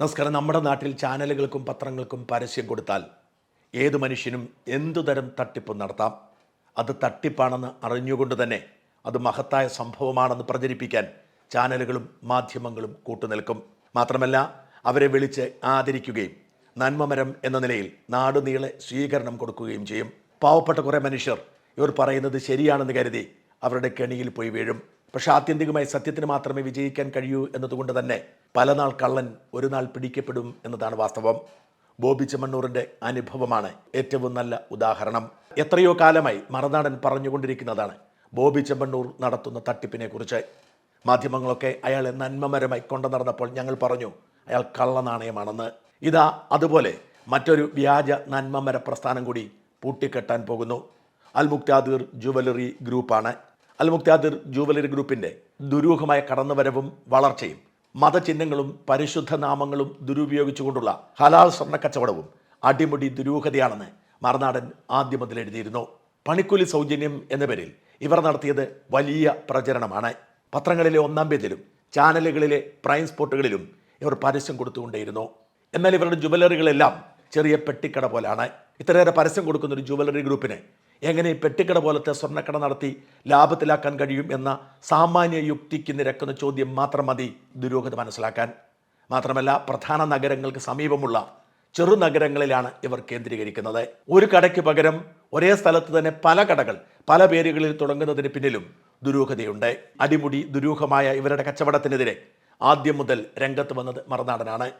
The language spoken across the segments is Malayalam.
നമസ്കാരം. നമ്മുടെ നാട്ടിൽ ചാനലുകൾക്കും പത്രങ്ങൾക്കും പരസ്യം കൊടുത്താൽ ഏത് മനുഷ്യനും എന്തുതരം തട്ടിപ്പ് നടത്താം? അത് തട്ടിപ്പാണെന്ന് അറിഞ്ഞുകൊണ്ട് തന്നെ അത് മഹത്തായ സംഭവമാണെന്ന് പ്രചരിപ്പിക്കാൻ ചാനലുകളും മാധ്യമങ്ങളും കൂട്ടുനിൽക്കും. മാത്രമല്ല അവരെ വിളിച്ച് ആദരിക്കുകയും നന്മമരം എന്ന നിലയിൽ നാടുനീളെ സ്വീകരണം കൊടുക്കുകയും ചെയ്യും. പാവപ്പെട്ട കുറേ മനുഷ്യർ ഇവർ പറയുന്നത് ശരിയാണെന്ന് കരുതി അവരുടെ കെണിയിൽ പോയി വീഴും. പക്ഷെ ആത്യന്തികമായി സത്യത്തിന് മാത്രമേ വിജയിക്കാൻ കഴിയൂ എന്നതുകൊണ്ട് തന്നെ പല നാൾ കള്ളൻ ഒരു നാൾ പിടിക്കപ്പെടും എന്നതാണ് വാസ്തവം. ബോബി ചെമ്മണ്ണൂറിന്റെ അനുഭവമാണ് ഏറ്റവും നല്ല ഉദാഹരണം. എത്രയോ കാലമായി മറുനാടൻ പറഞ്ഞുകൊണ്ടിരിക്കുന്നതാണ് ബോബി ചെമ്മണ്ണൂർ നടത്തുന്ന തട്ടിപ്പിനെ കുറിച്ച് മാധ്യമങ്ങളൊക്കെ അയാളെ നന്മമരമായി കൊണ്ടു നടന്നപ്പോൾ ഞങ്ങൾ പറഞ്ഞു അയാൾ കള്ളനാണയമാണെന്ന് ഇതാ അതുപോലെ മറ്റൊരു വ്യാജ നന്മമര പ്രസ്ഥാനം കൂടി പൂട്ടിക്കെട്ടാൻ പോകുന്നു. അൽമുക്താദീർ ജുവലറി ഗ്രൂപ്പാണ്. അൽ മുക്താദിർ ജൂവലറി ഗ്രൂപ്പിന്റെ ദുരൂഹമായ കടന്നുവരവും വളർച്ചയും മതചിഹ്നങ്ങളും പരിശുദ്ധ നാമങ്ങളും ദുരുപയോഗിച്ചുകൊണ്ടുള്ള ഹലാൽ സ്വർണ കച്ചവടവും അടിമുടി ദുരൂഹതയാണെന്ന് മറുനാടൻ ആദ്യം മുതൽ എഴുതിയിരുന്നു. പണിക്കൂലി സൗജന്യം എന്ന പേരിൽ ഇവർ നടത്തിയത് വലിയ പ്രചരണമാണ്. പത്രങ്ങളിലെ ഒന്നാം പേജിലും ചാനലുകളിലെ പ്രൈം സ്പോട്ടുകളിലും ഇവർ പരസ്യം കൊടുത്തുകൊണ്ടേയിരുന്നു. എന്നാൽ ഇവരുടെ ജുവലറികളെല്ലാം ചെറിയ പെട്ടിക്കട പോലാണ്. ഇത്രയേറെ പരസ്യം കൊടുക്കുന്ന ഒരു ജുവലറി ഗ്രൂപ്പിന് എങ്ങനെ ഈ പെട്ടിക്കട പോലത്തെ സ്വർണക്കട നടത്തി ലാഭത്തിലാക്കാൻ കഴിയും എന്ന സാമാന്യ യുക്തിക്ക് നിരക്കുന്ന ചോദ്യം മാത്രം മതി ദുരൂഹത മനസ്സിലാക്കാൻ. മാത്രമല്ല പ്രധാന നഗരങ്ങൾക്ക് സമീപമുള്ള ചെറു നഗരങ്ങളിലാണ് ഇവർ കേന്ദ്രീകരിക്കുന്നത്. ഒരു കടയ്ക്ക് പകരം ഒരേ സ്ഥലത്ത് തന്നെ പല കടകൾ പല പേരുകളിൽ തുടങ്ങുന്നതിന് പിന്നിലും ദുരൂഹതയുണ്ട് അടിമുടി ദുരൂഹമായ ഇവരുടെ കച്ചവടത്തിനെതിരെ ആദ്യം മുതൽ രംഗത്ത് വന്നത് മറുനാടനാണ്.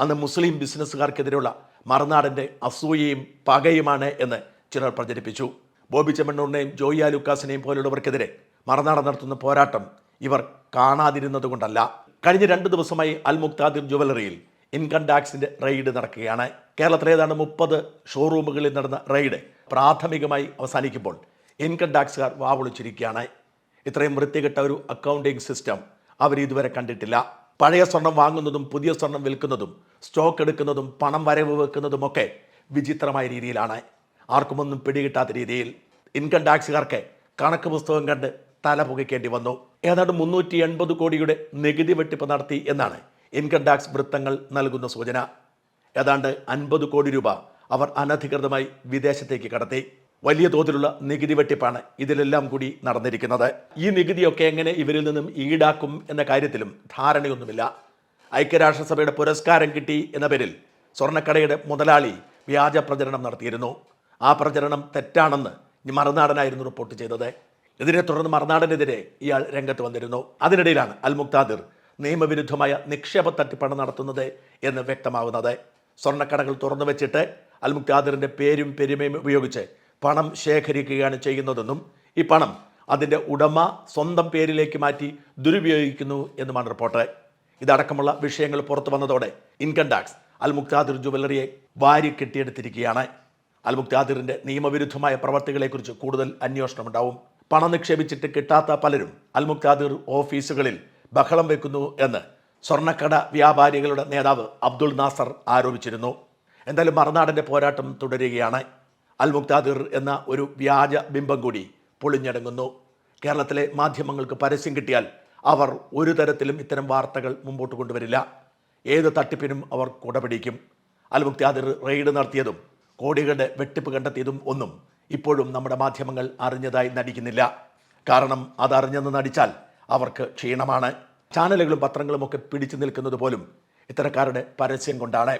അന്ന് മുസ്ലിം ബിസിനസ്സുകാർക്കെതിരെയുള്ള മറുനാടന്റെ അസൂയയും പകയുമാണ് എന്ന് ചിലർ പ്രചരിപ്പിച്ചു. ബോബി ചെമ്മണ്ണൂറിനെയും ജോയിയ ലൂക്കാസിനെയും പോലുള്ളവർക്കെതിരെ മറുനാടൻ നടത്തുന്ന പോരാട്ടം ഇവർ കാണാതിരുന്നത് കൊണ്ടല്ല. കഴിഞ്ഞ രണ്ട് ദിവസമായി അൽ മുക്താദിർ ജുവലറിയിൽ ഇൻകം ടാക്സിന്റെ റെയ്ഡ് നടക്കുകയാണ്. കേരളത്തിലെ ഏതാണ്ട് മുപ്പത് ഷോറൂമുകളിൽ നടന്ന റെയ്ഡ് പ്രാഥമികമായി അവസാനിക്കുമ്പോൾ ഇൻകം ടാക്സുകാർ വാവൊളിച്ചിരിക്കുകയാണ്. ഇത്രയും വൃത്തികെട്ട ഒരു അക്കൗണ്ടിംഗ് സിസ്റ്റം അവർ ഇതുവരെ കണ്ടിട്ടില്ല. പഴയ സ്വർണം വാങ്ങുന്നതും പുതിയ സ്വർണം വിൽക്കുന്നതും സ്റ്റോക്ക് എടുക്കുന്നതും പണം വരവ് വെക്കുന്നതുമൊക്കെ വിചിത്രമായ രീതിയിലാണ്. ആർക്കുമൊന്നും പിടികിട്ടാത്ത രീതിയിൽ ഇൻകം ടാക്സുകാർക്ക് കണക്ക് പുസ്തകം കണ്ട് തല പുകയ്ക്കേണ്ടി വന്നു. ഏതാണ്ട് മുന്നൂറ്റി എൺപത് കോടിയുടെ നികുതി വെട്ടിപ്പ് നടത്തി എന്നാണ് ഇൻകം ടാക്സ് വൃത്തങ്ങൾ നൽകുന്ന സൂചന. ഏതാണ്ട് അൻപത് കോടി രൂപ അവർ അനധികൃതമായി വിദേശത്തേക്ക് കടത്തി. വലിയ തോതിലുള്ള നികുതി വെട്ടിപ്പാണ് ഇതിലെല്ലാം കൂടി നടന്നിരിക്കുന്നത്. ഈ നികുതിയൊക്കെ എങ്ങനെ ഇവരിൽ നിന്നും ഈടാക്കും എന്ന കാര്യത്തിലും ധാരണയൊന്നുമില്ല. ഐക്യരാഷ്ട്രസഭയുടെ പുരസ്കാരം കിട്ടി എന്ന പേരിൽ സ്വർണക്കടയുടെ മുതലാളി വ്യാജ പ്രചരണം നടത്തിയിരുന്നു. ആ പ്രചരണം തെറ്റാണെന്ന് മറുനാടനായിരുന്നു റിപ്പോർട്ട് ചെയ്തത്. ഇതിനെ തുടർന്ന് മറുനാടനെതിരെ ഇയാൾ രംഗത്ത് വന്നിരുന്നു. അതിനിടയിലാണ് അൽ മുക്താദിർ നിയമവിരുദ്ധമായ നിക്ഷേപ തട്ടിപ്പാണ് നടത്തുന്നത് എന്ന് വ്യക്തമാവുന്നത്. സ്വർണക്കടകൾ തുറന്നു വെച്ചിട്ട് അൽ മുക്താദിറിന്റെ പേരും പെരുമയും ഉപയോഗിച്ച് പണം ശേഖരിക്കുകയാണ് ചെയ്യുന്നതെന്നും ഈ പണം അതിന്റെ ഉടമ സ്വന്തം പേരിലേക്ക് മാറ്റി ദുരുപയോഗിക്കുന്നു എന്നുമാണ് റിപ്പോർട്ട്. ഇതടക്കമുള്ള വിഷയങ്ങൾ പുറത്തു വന്നതോടെ ഇൻകം ടാക്സ് അൽ മുക്താദിർ ജുവലറിയെ വാരി കെട്ടിയെടുത്തിരിക്കുകയാണ് അൽ മുക്താദിറിന്റെ നിയമവിരുദ്ധമായ പ്രവർത്തികളെക്കുറിച്ച് കൂടുതൽ അന്വേഷണം ഉണ്ടാവും പണം നിക്ഷേപിച്ചിട്ട് കിട്ടാത്ത പലരും അൽമുക്താദിർ ഓഫീസുകളിൽ ബഹളം വെക്കുന്നു എന്ന് സ്വർണക്കട വ്യാപാരികളുടെ നേതാവ് അബ്ദുൾ നാസർ ആരോപിച്ചിരുന്നു. എന്തായാലും മറുനാടന്റെ പോരാട്ടം തുടരുകയാണ്. അൽമുക്താദിർ എന്ന ഒരു വ്യാജ ബിംബം കൂടി പൊളിഞ്ഞടങ്ങുന്നു. കേരളത്തിലെ മാധ്യമങ്ങൾക്ക് പരസ്യം കിട്ടിയാൽ അവർ ഒരു തരത്തിലും ഇത്തരം വാർത്തകൾ മുമ്പോട്ട് കൊണ്ടുവരില്ല. ഏത് തട്ടിപ്പിനും അവർ കുടപിടിക്കും. അൽമുക്താദിർ റെയ്ഡ് നടത്തിയതും കോടികളുടെ വെട്ടിപ്പ് കണ്ടെത്തിയതും ഒന്നും ഇപ്പോഴും നമ്മുടെ മാധ്യമങ്ങൾ അറിഞ്ഞതായി നടിക്കുന്നില്ല. കാരണം അതറിഞ്ഞെന്ന് നടിച്ചാൽ അവർക്ക് ക്ഷീണമാണ്. ചാനലുകളും പത്രങ്ങളും ഒക്കെ പിടിച്ചു നിൽക്കുന്നത് പോലും ഇത്തരക്കാരുടെ പരസ്യം കൊണ്ടാണ്.